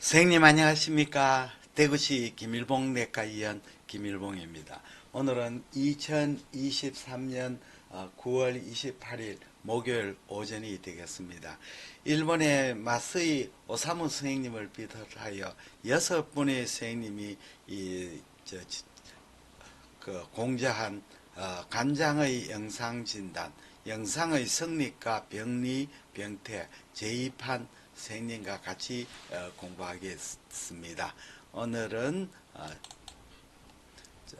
선생님 안녕하십니까? 대구시 김일봉 내과 의원 김일봉입니다. 오늘은 2023년 9월 28일 목요일 오전이 되겠습니다. 일본의 마스이 오사무 선생님을 비롯하여 여섯 분의 선생님이 이, 저, 그 공개한 어, 간장의 영상 진단, 영상의 성립과 병리, 병태, 제2판 선생님과 같이 어, 공부하겠습니다. 오늘은 어, 자,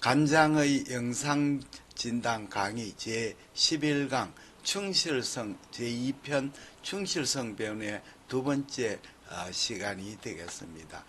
간장의 영상 진단 강의 제 11강 충실성 제2편 충실성 배운의 두 번째 어, 시간이 되겠습니다.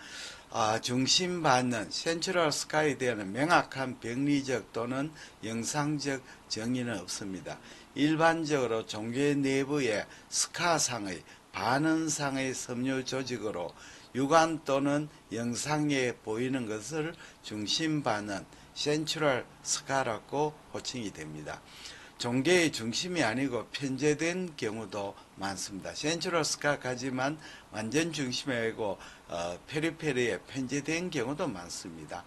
아, 중심받는 센트럴 스카이에 대한 명확한 병리적 또는 영상적 정의는 없습니다. 일반적으로 종교 내부의 스카상의 반응상의 섬유 조직으로 육안 또는 영상에 보이는 것을 중심받는 센트럴 스카라고 호칭이 됩니다. 종교의 중심이 아니고 편제된 경우도 많습니다. 센트럴 스카까지만 완전 중심이 아니고 어, 페리페리에 편제된 경우도 많습니다.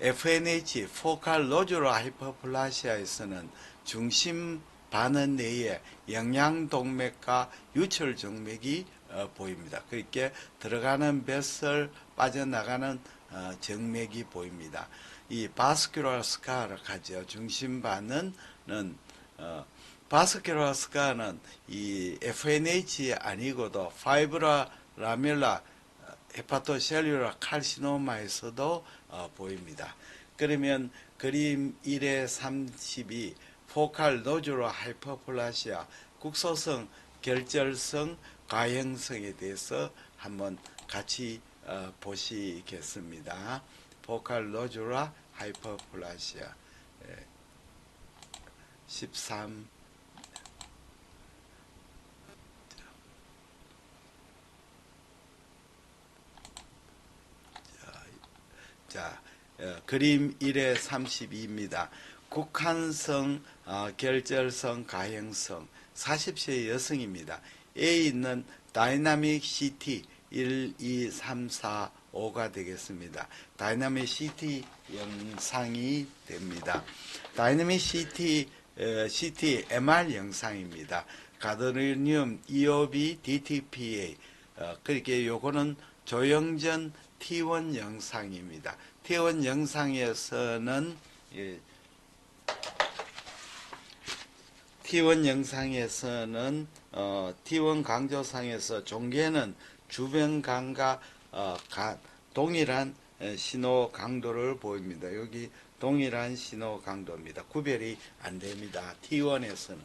FNH, 포칼 노즈로 하이퍼플라시아에서는 중심 반은 내에 영양동맥과 유철정맥이 어, 보입니다. 그렇게 들어가는 뱃을 빠져나가는 어, 정맥이 보입니다. 이 바스큐라 스카를 가져 중심반은 어, 바스큐라 스카는 이 FNH 아니고도 파이브라 라멜라 헤파토셀룰라 칼시노마에서도 어, 보입니다. 그러면 그림 1의 32 포칼 노즈로 하이퍼플라시아 국소성 결절성 가형성에 대해서 한번 같이 어, 보시겠습니다. 포칼 노즈라 하이퍼플라시아 예, 13 자, 어, 그림 1의 32입니다. 국한성, 어, 결절성, 가형성, 40세 여성입니다. A 있는 다이나믹 CT 1, 2, 3, 4, 5가 되겠습니다. 다이나믹 CT 영상이 됩니다. 다이나믹 CT, 어, CT MR 영상입니다. 가드리늄 EOB DTPA 어, 그렇게 요거는 조영전 T1 영상입니다. T1 영상에서는 예, T1 영상에서는 어, T1 강조상에서 종계는 주변 강과 어, 가, 동일한 에, 신호 강도를 보입니다. 여기 동일한 신호 강도입니다. 구별이 안 됩니다. T1에서는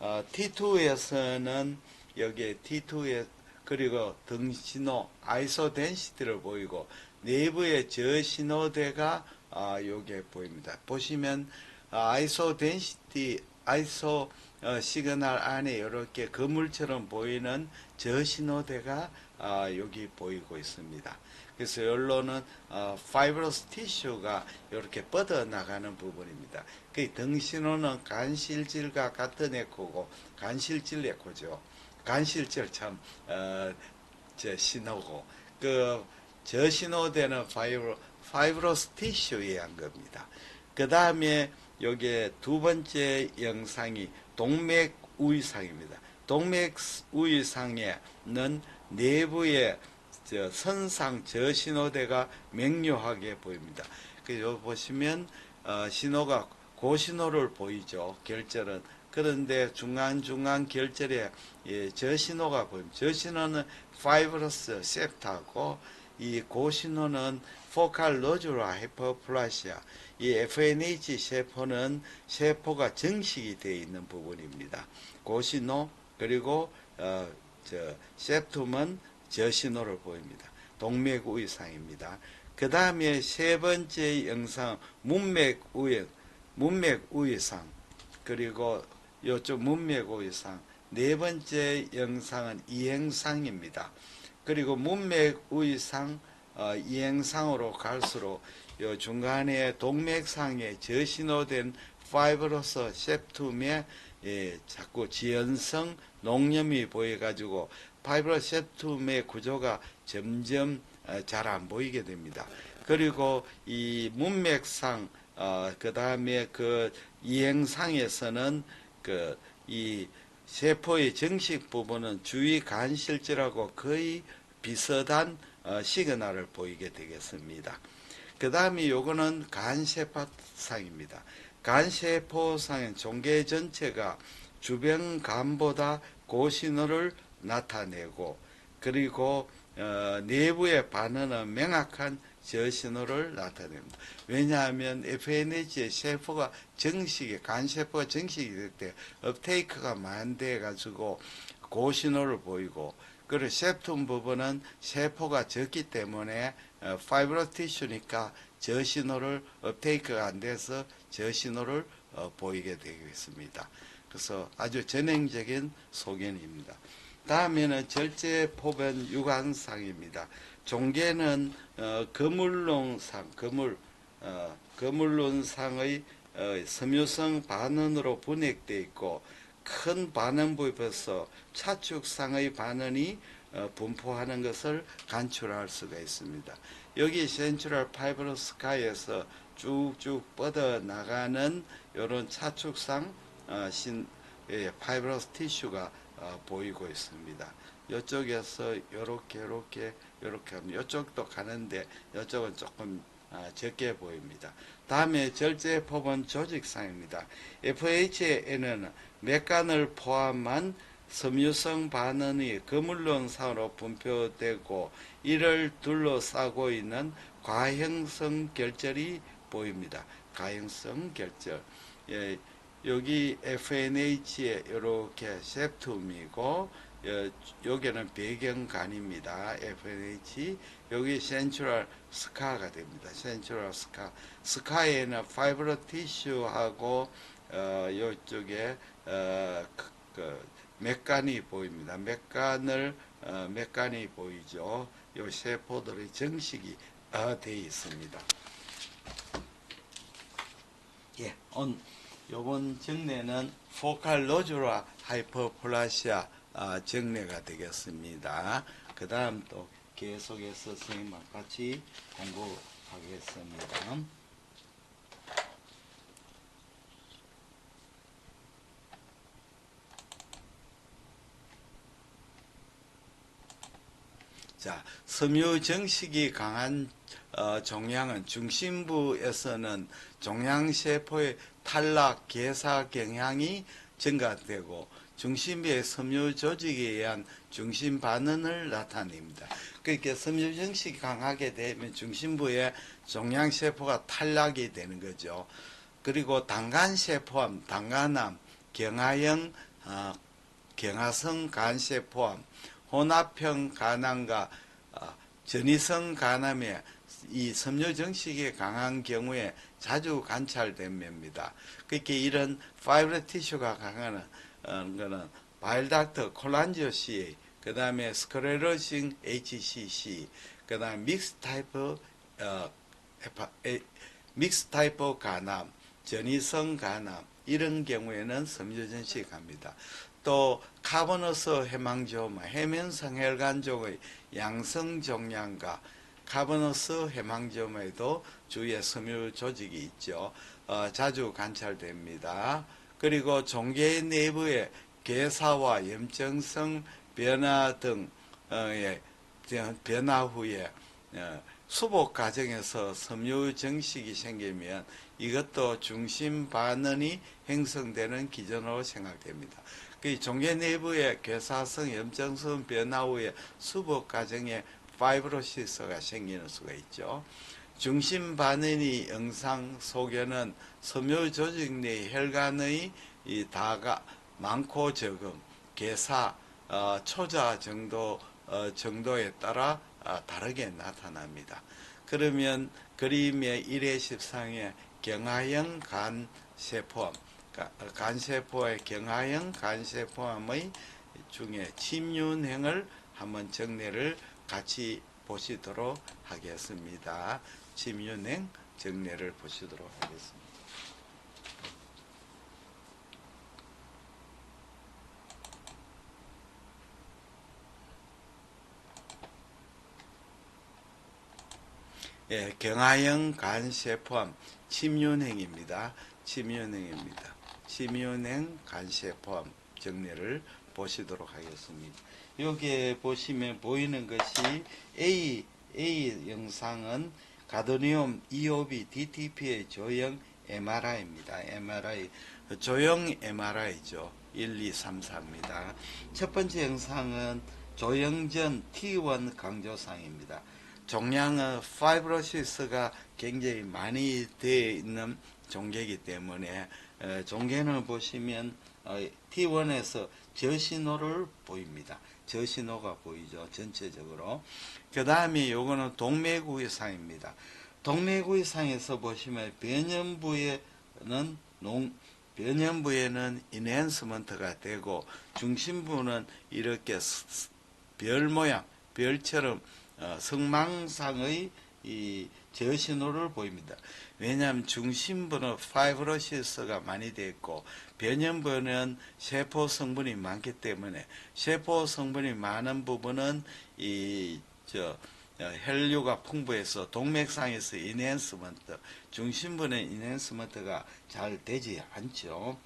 어, T2에서는 여기 T2에 그리고 등 신호 아이소 덴시티를 보이고 내부의 저 신호대가 아, 요게 보입니다. 보시면 아, 아이소 덴시티 아이소 어, 시그널 안에 이렇게 거물처럼 보이는 저 신호대가 아, 여기 보이고 있습니다. 그래서 여기로는 어, 파이브러스 티슈가 이렇게 뻗어 나가는 부분입니다. 그 등신호는 간실질과 같은 에코고 간실질 에코죠. 간실질 참 어, 저 신호고 그 저 신호대는 파이브로 파이브로스 티슈에 한 겁니다. 그 다음에 여기에 두 번째 영상이 동맥 우위상입니다. 동맥 우위상에는 내부에 저 선상 저 신호대가 명료하게 보입니다. 그 보시면 어, 신호가 고신호를 보이죠. 결절은 그런데 중간중간 결절에 예, 저 신호가 보입니다. 저 신호는 파이브러스 septa고 이 고신호는 포칼 노즈라 헤퍼플라시아 이 FNH 세포는 세포가 정식이 되어 있는 부분입니다. 고신호 그리고 어, 저 septum은 저신호를 보입니다. 동맥 우위상입니다. 그 다음에 세 번째 영상 문맥 우위 문맥 우위상 그리고 요쪽 문맥 우위상 네 번째 영상은 이행상입니다. 그리고 문맥 우위상 어, 이행상으로 갈수록 요 중간에 동맥상에 저신호된 파이브로스 septum에 예, 자꾸 지연성 농염이 보여가지고 파이브로 셉툼의 구조가 점점 잘안 보이게 됩니다. 그리고 이 문맥상 어, 그 다음에 그 이행상에서는 그 이 세포의 정식 부분은 주위 간실질하고 거의 비슷한 어, 시그널을 보이게 되겠습니다. 그 다음에 요거는 간세포상입니다. 간세포상은 종계 전체가 주변 간보다 고신호를 나타내고 그리고 어, 내부의 반응은 명확한 저 신호를 나타냅니다. 왜냐하면 FNH의 세포가 정식이 간세포가 정식이 될 때 업테이크가 만돼 가지고 고신호를 보이고 그리고 세툼 부분은 세포가 적기 때문에 어, 파이브로 티슈니까 저신호를 업테이크가 안 돼서 저신호를 어, 보이게 되겠습니다. 그래서 아주 전형적인 소견입니다. 다음에는 절제 포변 유관상입니다. 종계는 어, 거물론상, 거물, 어, 거물론상의 어, 섬유성 반응으로 분획되어 있고 큰 반응부에서 차축상의 반응이 어, 분포하는 것을 간추할 수가 있습니다. 여기 센트럴 파이브로스카에서 쭉쭉 뻗어 나가는 이런 차축상 어, 신 예, 파이브러스 티슈가 어, 보이고 있습니다. 이쪽에서 이렇게 이렇게 이렇게 하면 이쪽도 가는데 이쪽은 조금 아, 적게 보입니다. 다음에 절제 포번 조직상입니다. FH에는 맥간을 포함한 섬유성 반응이 거물론상으로 분표되고 이를 둘러싸고 있는 과형성 결절이 보입니다. 과형성 결절. 예, 여기 FNH에 이렇게 septum이고 여기는 배경간입니다. FNH 여기 센트럴 스카가 됩니다. 센트럴 스카 스카에는 파이브로 티슈하고 어, 이쪽에 어, 그, 그 맥간이 보입니다. 맥간을 어, 맥간이 보이죠. 이 세포들의 정식이 어, 되어 있습니다. 예, 온 요번 정례는 포칼 로즈라 하이퍼플라시아 아, 정례가 되겠습니다. 그 다음 또 계속해서 선생님과 같이 공부하겠습니다. 자, 섬유 정식이 강한 어, 종양은 중심부에서는 종양세포의 탈락, 개사 경향이 증가되고 중심부의 섬유 조직에 의한 중심 반응을 나타냅니다. 그러니까 섬유 정식이 강하게 되면 중심부의 종양세포가 탈락이 되는 거죠. 그리고 당간세포암, 당간암, 경화형, 어, 경화성 간세포암, 혼합형 간암과 어, 전이성 간암에 이 섬유 정식이 강한 경우에 자주 관찰됩니다. 그렇게 이런 파이브러 티슈가 강한 어, 거는 바일닥터 콜란지오시, 그 다음에 스크레로싱 HCC, 그 다음 믹스 타이프 어, 에파, 에, 믹스 타이프 간암, 전이성 간암 이런 경우에는 섬유 정식이 갑니다. 또 카보너스 해망조마, 해면성 혈관종의 양성 종양과 카보너스 해망조마에도 주위에 섬유 조직이 있죠. 어, 자주 관찰됩니다. 그리고 종계 내부의 괴사와 염증성 변화 등의 변화 후에 어, 수복 과정에서 섬유 정식이 생기면 이것도 중심 반응이 형성되는 기전으로 생각됩니다. 그 종계 내부의 괴사성, 염증성 변화 후에 수복 과정에 파이브로시스가 생기는 수가 있죠. 중심 반응이 영상 속에는 섬유 조직 내 혈관의 이 다가 많고 적음, 개사, 어, 초자 정도 어, 정도에 따라 어, 다르게 나타납니다. 그러면 그림의 1회 10상의 경화형 간 세포암, 간세포의 경화형 간세포암의 중에 침윤행을 한번 정례를 같이 보시도록 하겠습니다. 심유냉 정례를 보시도록 하겠습니다. 예, 경화형 간세 포함 침윤행입니다. 침윤행입니다. 침윤행 간세 포함 정례를 보시도록 하겠습니다. 여기에 보시면 보이는 것이 A A 영상은 가드니움 EOB DTP의 조형 MRI입니다. MRI, 조형 MRI죠. 1, 2, 3, 4입니다. 첫 번째 영상은 조형전 T1 강조상입니다. 종양의 파이브로시스가 굉장히 많이 되어 있는 종괴이기 때문에 어, 종괴는 보시면 어, T1에서 저신호를 보입니다. 저신호가 보이죠. 전체적으로. 그 다음에 요거는 동맥우회상입니다. 동맥우회상에서 보시면 변연부에는 농, 변연부에는 인핸스먼트가 되고 중심부는 이렇게 별 모양, 별처럼 어, 성망상의 이 저신호를 보입니다. 왜냐하면 중심부는 파이브로시스가 많이 되어 있고 변연부는 세포 성분이 많기 때문에 세포 성분이 많은 부분은 이저 혈류가 풍부해서 동맥상에서 인핸스먼트, 중심부는 인핸스먼트가 잘 되지 않죠.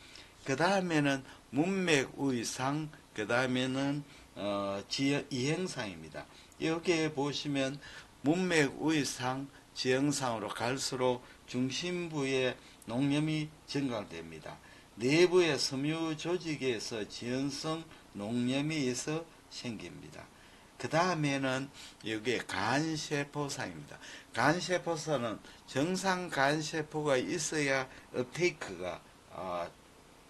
그 다음에는 문맥 우이상, 그 다음에는 어, 지, 이행상입니다. 여기에 보시면 문맥 우이상, 지형상으로 갈수록 중심부에 농염이 증가됩니다. 내부의 섬유 조직에서 지연성 농염이 있어 생깁니다. 그 다음에는 여기에 간세포상입니다. 간세포상은 정상 간세포가 있어야 업테이크가 어,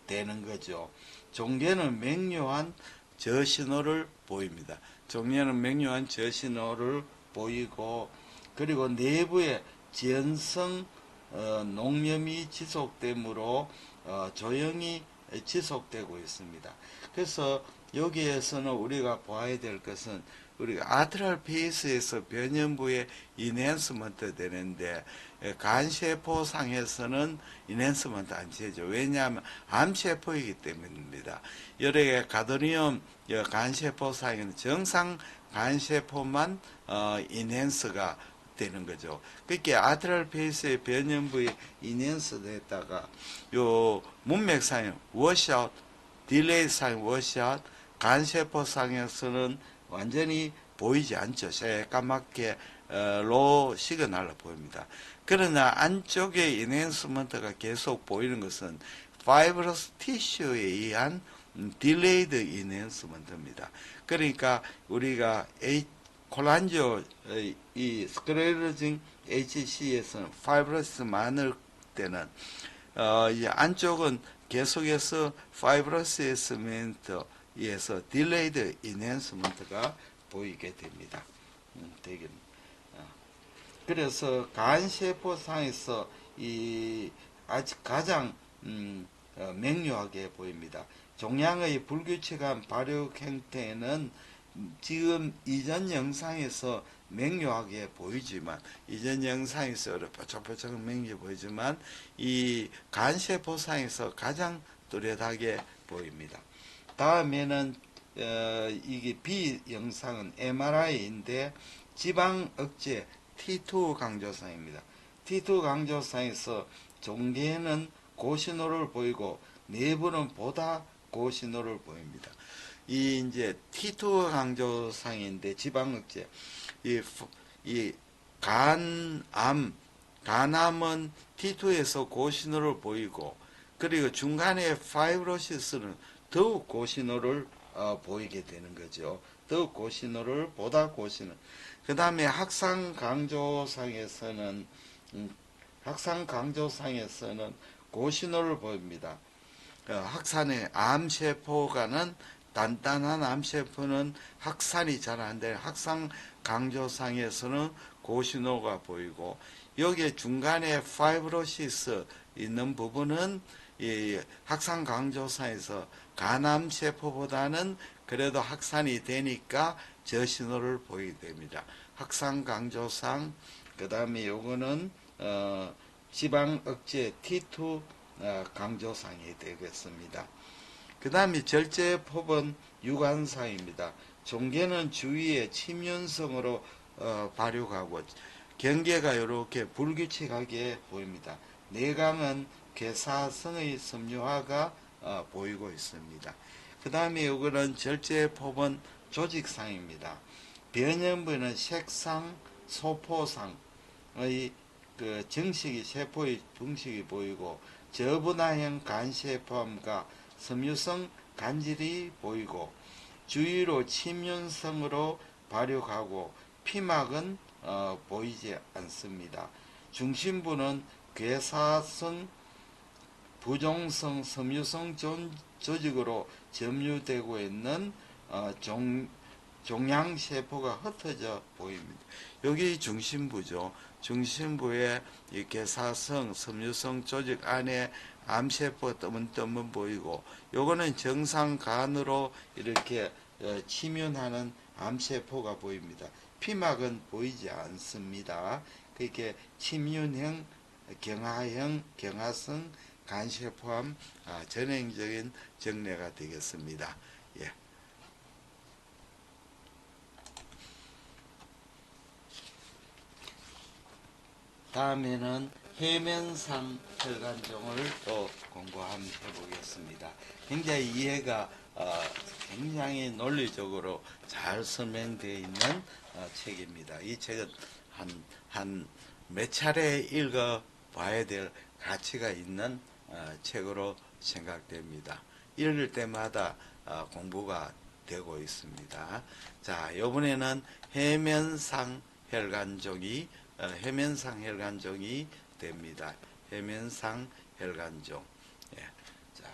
되는 거죠. 종계는 맹요한 저신호를 보입니다. 종계는 맹요한 저신호를 보이고 그리고 내부에 지연성 어, 농염이 지속되므로 어, 조형이 지속되고 있습니다. 그래서 여기에서는 우리가 봐야 될 것은 우리가 아트랄 페이스에서 변연부에 인핸스먼트 되는데 에, 간세포상에서는 인핸스먼트 안 되죠. 왜냐하면 암세포이기 때문입니다. 여러 개 가드니움 여 간세포상에는 정상 간세포만 어, 인핸스가 되는 거죠. 그렇게 아트랄 페이스의 변연부에 인핸스 됐다가 요 문맥상에 워시아웃, 딜레이 상에 워시아웃, 간세포 상에서는 완전히 보이지 않죠. 새까맣게 어, 로 시그널로 보입니다. 그러나 안쪽에 인핸스먼트가 계속 보이는 것은 파이브러스 티슈에 의한 딜레이드 인핸스먼트입니다. 그러니까 우리가 콜란조 어, 이 스크레르징 HC에서는 파이브러스 많을 때는 어, 이 안쪽은 계속해서 파이브러스 에스멘트에서 딜레이드 인핸스먼트가 보이게 됩니다. 음, 어. 그래서 간세포상에서 이 아직 가장 음, 어, 명료하게 보입니다. 종양의 불규칙한 발육 형태는 지금 이전 영상에서 맹료하게 보이지만 이전 영상에서 뽀짝뽀짝 맹료 보이지만 이 간세포상에서 가장 뚜렷하게 보입니다. 다음에는 어, 이게 B 영상은 MRI인데 지방 억제 T2 강조상입니다. T2 강조상에서 종계는 고신호를 보이고 내부는 보다 고신호를 보입니다. 이 이제 T2 강조상인데 지방 억제 이, 프- 이 간암 간암은 T2에서 고신호를 보이고 그리고 중간에 파이브로시스는 더욱 고신호를 어, 보이게 되는 거죠. 더욱 고신호를 보다 고신호. 그 다음에 학상 강조상에서는 음, 학상 강조상에서는 고신호를 보입니다. 어, 학산의 암세포가는 단단한 암세포는 확산이 잘안 되는 학상 강조상에서는 고신호가 보이고 여기에 중간에 파이브로시스 있는 부분은 이 학상 강조상에서 간암세포보다는 그래도 확산이 되니까 저신호를 보이게 됩니다. 학상 강조상 그 다음에 요거는 어, 지방 억제 T2 어, 강조상이 되겠습니다. 그 다음에 절제법은 유관상입니다. 종계는 주위에 침윤성으로 어, 발육하고 경계가 이렇게 불규칙하게 보입니다. 내강은 괴사성의 섬유화가 어, 보이고 있습니다. 그 다음에 이거는 절제 법원 조직상입니다. 변형부는 색상, 소포상의 그 정식이 세포의 중식이 보이고 저분화형 간세포함과 섬유성 간질이 보이고 주위로 침륜성으로 발육하고 피막은 어, 보이지 않습니다. 중심부는 괴사성, 부종성, 섬유성 조- 조직으로 점유되고 있는 어, 종, 종양세포가 흩어져 보입니다. 여기 중심부죠. 중심부에 이 괴사성, 섬유성 조직 안에 암세포 뜨문뜨문 보이고 요거는 정상 간으로 이렇게 어, 침윤하는 암세포가 보입니다. 피막은 보이지 않습니다. 그렇게 침윤형, 경화형, 경화성 간세포함 아, 전형적인 정례가 되겠습니다. 예. 다음에는 해면상 혈관종을 또 공부 한번 해보겠습니다. 굉장히 이해가 어, 굉장히 논리적으로 잘 설명되어 있는 어, 책입니다. 이 책은 한, 한 몇 차례 읽어 봐야 될 가치가 있는 어, 책으로 생각됩니다. 읽을 때마다 어, 공부가 되고 있습니다. 자, 이번에는 해면상 혈관종이 어, 해면상 혈관종이 됩니다. 해면상 혈관종. 예. 자,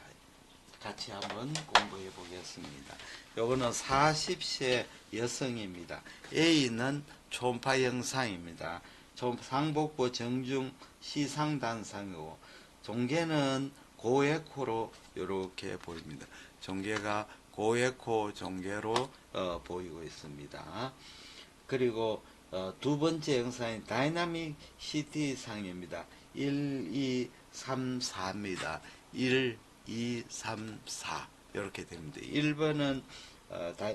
같이 한번 공부해 보겠습니다. 요거는 40세 여성입니다. A는 초음파 영상입니다. 초- 상복부 정중 시상단상이고 종계는 고에코로 이렇게 보입니다. 종계가 고에코 종계로 어, 보이고 있습니다. 그리고 어, 두 번째 영상이 다이나믹 시티 상입니다. 1, 2, 3, 4입니다. 1, 2, 3, 4 이렇게 됩니다. 1번은 어, 다,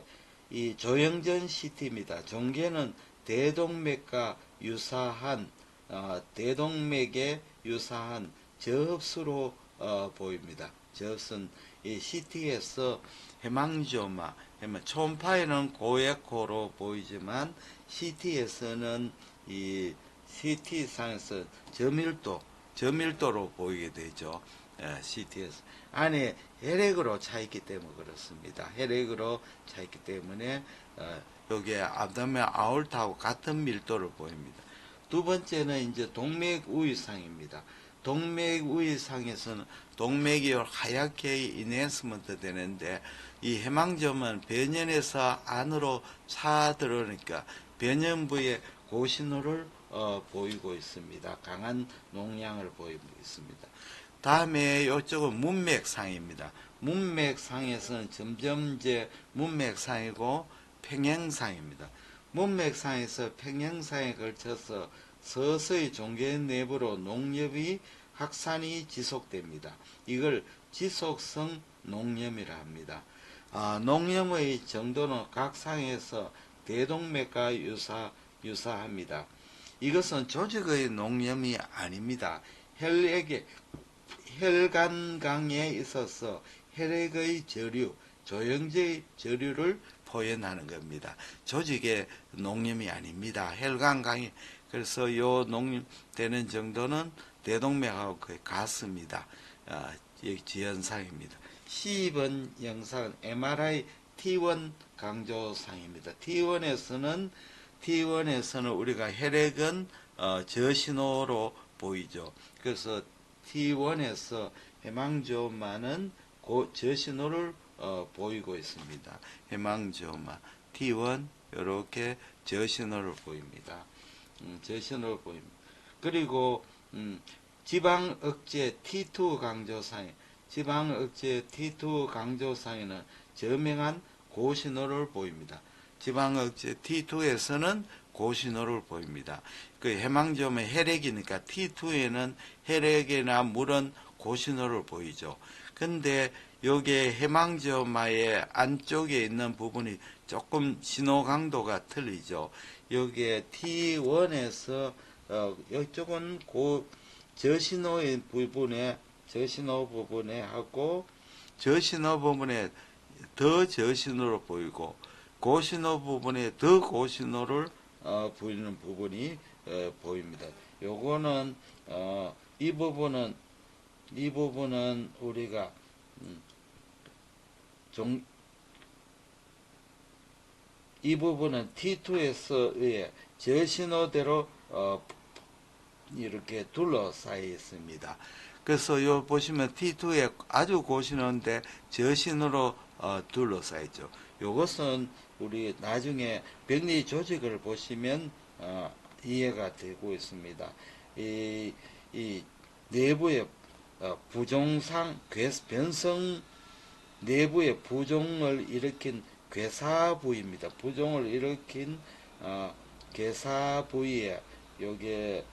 이 조영전 시티입니다. 종계는 대동맥과 유사한 어, 대동맥에 유사한 저흡수로 어, 보입니다. 저흡수는 이 CT에서 해망지오마, 해망- 초음파에는 고에코로 보이지만 CT에서는 이 CT상에서 저밀도, 저밀도로 보이게 되죠. 예, CT에서. 안에 혈액으로 차 있기 때문에 그렇습니다. 혈액으로 차 있기 때문에 어, 여기에 abdomen 아울타하고 같은 밀도를 보입니다. 두 번째는 이제 동맥 우위상입니다. 동맥 우위상에서는 동맥이 하얗게 인해스먼트 되는데 이 해망점은 변연에서 안으로 차 들어오니까 변연부에 고신호를 어, 보이고 있습니다. 강한 농량을 보이고 있습니다. 다음에 이쪽은 문맥상입니다. 문맥상에서는 점점 이제 문맥상이고 평행상입니다. 문맥상에서 평행상에 걸쳐서 서서히 종계 내부로 농염이 확산이 지속됩니다. 이걸 지속성 농염이라 합니다. 아, 농염의 정도는 각 상에서 대동맥과 유사, 유사합니다. 이것은 조직의 농염이 아닙니다. 혈액의 혈관강에 있어서 혈액의 저류, 조영제의 저류를 표현하는 겁니다. 조직의 농염이 아닙니다. 혈관강이 그래서 요 농염되는 정도는 대동맥하고 거의 같습니다. 아, 이 지연상입니다. 10번 영상은 MRI T1 강조상입니다. T1에서는 T1에서는 우리가 혈액은 어, 저신호로 보이죠. 그래서 T1에서 해망조마는 고 저신호를 어, 보이고 있습니다. 해망조마 T1 이렇게 저신호를 보입니다. 음, 저신호를 보입니다. 그리고 음, 지방 억제 T2 강조상에 지방 억제 T2 강조상에는 저명한 고신호를 보입니다. 지방 억제 T2에서는 고신호를 보입니다. 그 해망점의 혈액이니까 T2에는 혈액이나 물은 고신호를 보이죠. 근데 여기에 해망점의 안쪽에 있는 부분이 조금 신호 강도가 틀리죠. 여기에 T1에서 어, 이쪽은 고 저신호의 부분에 저신호 부분에 하고 저신호 부분에 더 저신호로 보이고 고신호 부분에 더 고신호를 어, 보이는 부분이 어, 보입니다. 요거는 어, 이 부분은 이 부분은 우리가 음, 종, 이 부분은 T2에서의 저신호대로 어, 이렇게 둘러싸여 있습니다. 그래서 요 보시면 T2에 아주 고신호인데 저신호로 어, 둘러싸여 있죠. 요것은 우리 나중에 병리 조직을 보시면 어, 이해가 되고 있습니다. 이, 이 내부의 어, 부종상 괴 변성 내부의 부종을 일으킨 괴사 부위입니다. 부종을 일으킨 어, 괴사 부위에 요게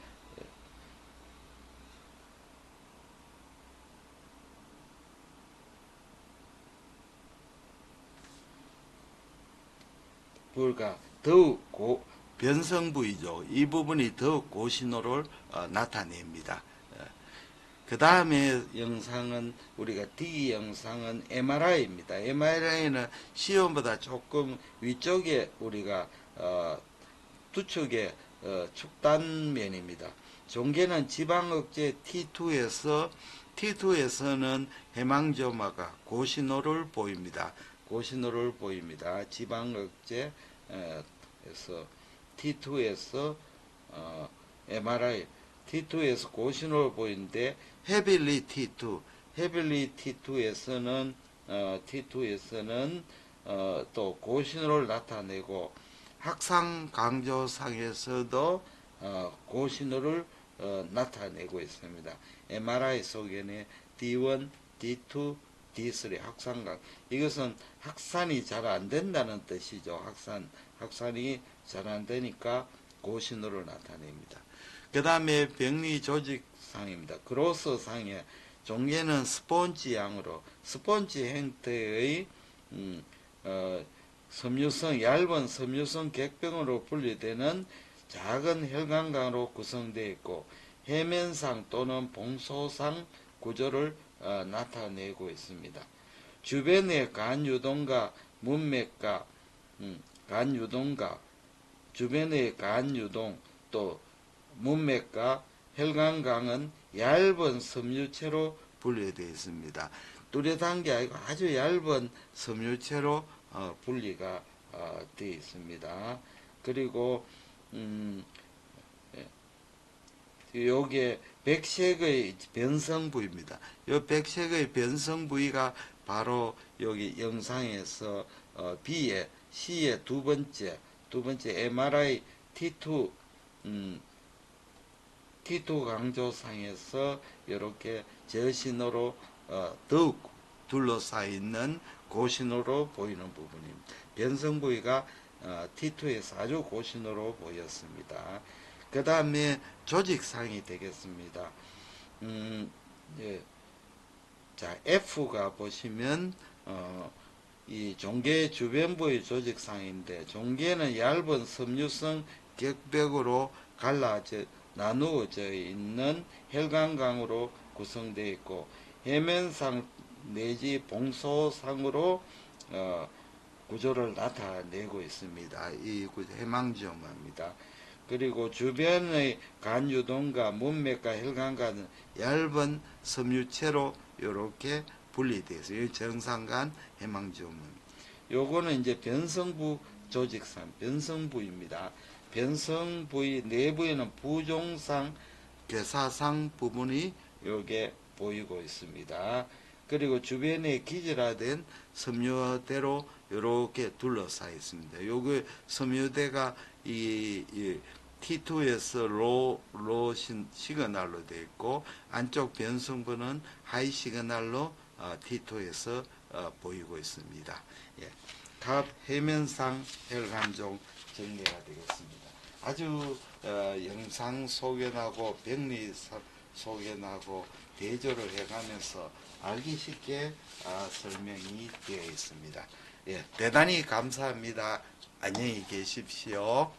부가 더욱 고, 변성 부위죠. 이 부분이 더욱 고신호를 어, 나타냅니다. 그 다음에 영상은 우리가 D 영상은 MRI입니다. MRI는 시험보다 조금 위쪽에 우리가 어, 두 축의 어, 축단면입니다. 종계는 지방 억제 T2에서 T2에서는 해망조마가 고신호를 보입니다. 고신호를 보입니다. 지방 억제 어, 에서 T2에서 어, MRI T2에서 고신호를 보이는데 헤빌리 T2 헤빌리 T2에서는 어, T2에서는 어, 또 고신호를 나타내고 학상 강조상에서도 어, 고신호를 어, 나타내고 있습니다. MRI 속에는 D1, D2, D3 확산각 이것은 확산이 잘 안 된다는 뜻이죠. 확산 확산이 잘 안 되니까 고신호를 나타냅니다. 그 다음에 병리 조직상입니다. 그로스상에 종계는 스폰지 양으로 스폰지 형태의 음, 어, 섬유성 얇은 섬유성 객병으로 분리되는 작은 혈관광으로 구성되어 있고 해면상 또는 봉소상 구조를 어, 나타내고 있습니다. 주변의 간 유동과 문맥과 음, 간 유동과 주변의 간 유동 또 문맥과 혈관광은 얇은 섬유체로 분리되어 있습니다. 뚜렷한 게 아니고 아주 얇은 섬유체로 어, 분리가 어, 되어 있습니다. 그리고 음, 예, 요게 백색의 변성 부위입니다. 요 백색의 변성 부위가 바로 여기 영상에서 어, B의 C의 두 번째 두 번째 MRI T2 음, T2 강조상에서 이렇게 저신호로 어, 더욱 둘러싸여 있는 고신호로 보이는 부분입니다. 변성 부위가 어, T2에서 아주 고신호로 보였습니다. 그 다음에 조직상이 되겠습니다. 음, 예. 자, F가 보시면, 어, 이 종계 주변부의 조직상인데, 종계는 얇은 섬유성 격벽으로 갈라져, 나누어져 있는 혈관광으로 구성되어 있고, 해면상 내지 봉소상으로, 어, 구조를 나타내고 있습니다. 이 해망지오마입니다. 그리고 주변의 간유동과 문맥과 혈관과는 얇은 섬유체로 이렇게 분리되어서 이 정상간 해망지오마입니다. 요거는 이제 변성부 조직상, 변성부입니다. 변성부의 내부에는 부종상, 괴사상 부분이 요게 보이고 있습니다. 그리고 주변에 기질화된 섬유대로 이렇게 둘러싸여 있습니다. 요거 섬유대가 이, 이 T2에서 로, 로 시그널로 되어 있고 안쪽 변성부는 하이 시그널로 어, T2에서 어, 보이고 있습니다. 예. 탑 해면상 혈관종 정리가 되겠습니다. 아주 어, 영상 소견하고 병리 소견하고 대조를 해가면서 알기 쉽게 아, 설명이 되어 있습니다. 예, 대단히 감사합니다. 안녕히 계십시오.